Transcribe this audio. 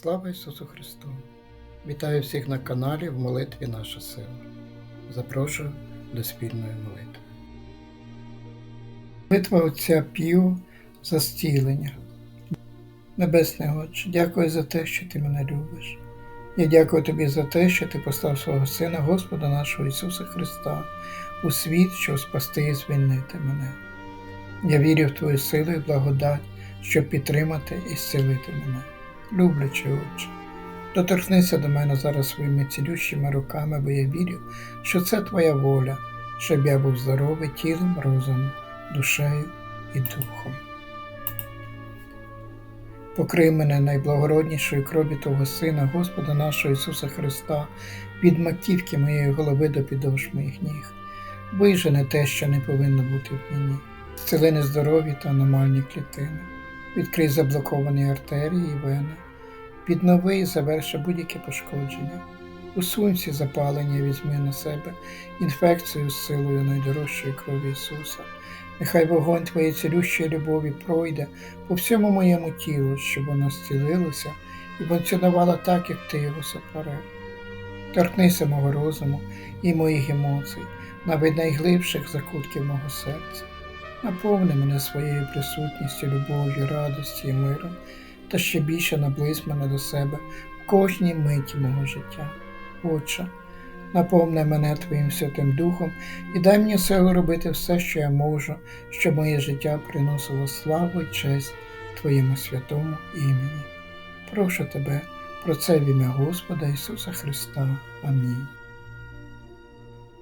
Слава Ісусу Христу! Вітаю всіх на каналі в молитві Наша сила. Запрошую до спільної молитви. Молитва Отця Піо за зцілення. Небесний Отче, дякую за те, що ти мене любиш. Я дякую тобі за те, що ти послав свого Сина Господа нашого Ісуса Христа у світ, щоб спасти і звільнити мене. Я вірю в Твою силу і благодать, щоб підтримати і зцілити мене. Люблячий Отче, доторкнися до мене зараз своїми цілющими руками, бо я вірю, що це Твоя воля, щоб я був здоровий тілом, розумом, душею і духом. Покрий мене найблагороднішою крові Твого Сина, Господа нашого Ісуса Христа, від маківки моєї голови до підошв моїх ніг. Вижене те, що не повинно бути в мені, зціли нездорові та аномальні клітини, відкрий заблоковані артерії і вени, віднови і заверши будь-яке пошкодження. Усунь всі запалення, візьми на себе інфекцію з силою найдорожчої крові Ісуса. Нехай вогонь Твоєї цілющої любові пройде по всьому моєму тілу, щоб воно зцілилося і функціонувало так, як Ти його сотворив. Торкнися мого розуму і моїх емоцій, навіть найглибших закутків мого серця. Наповни мене своєю присутністю, любов'ю, радості і миром, та ще більше наблизь мене до себе в кожній миті мого життя. Отче, наповни мене Твоїм Святим Духом і дай мені силу робити все, що я можу, щоб моє життя приносило славу і честь Твоєму святому імені. Прошу Тебе про це в ім'я Господа Ісуса Христа. Амінь.